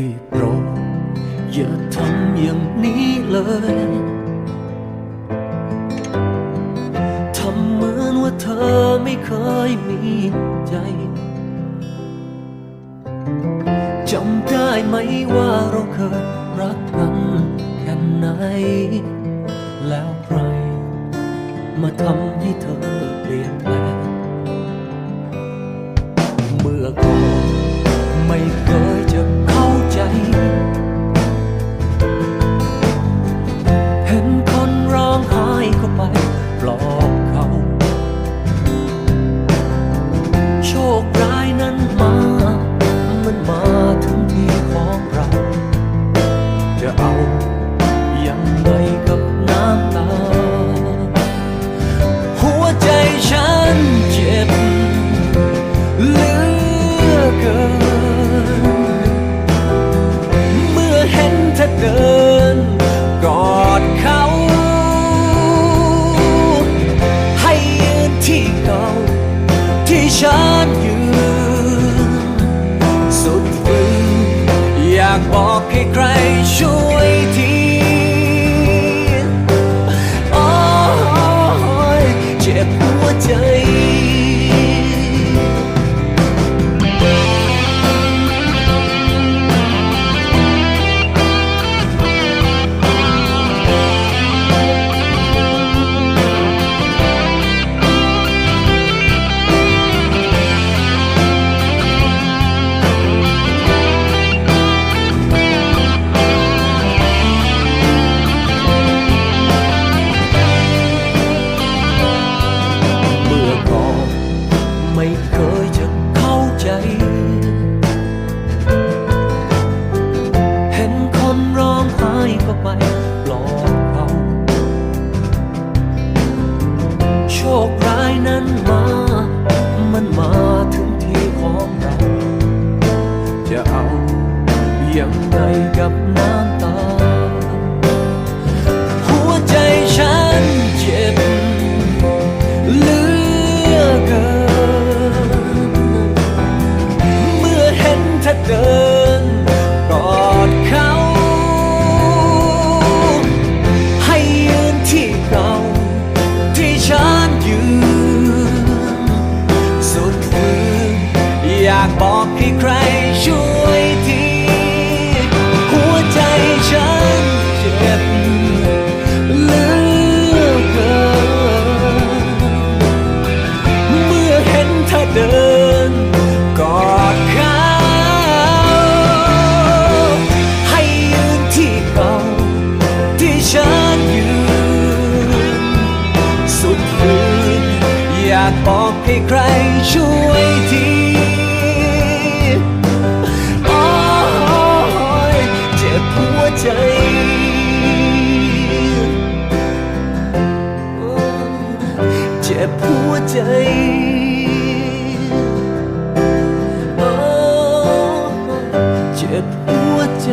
ได้โปรดอย่าทำอย่างนี้เลย ทำเหมือนว่าเธอไม่เคยมีใจ จำได้ไหมว่าเราเคยรักกันแค่ไหน แล้วใครมาทำให้เธอ โชคร้ายนั้นมา มันมาถึงที่ของเรา ฉันยืนสุดฝืนอยากบอกให้ใครช่วย ใครช่วยที หัวใจฉันเจ็บเหลือเกิน เมื่อเห็นเธอเดินกอดเขาให้ยืนที่เก่าที่ฉันยืน สุดฝืนอยากบอกให้ใครช่วยที หัวใจ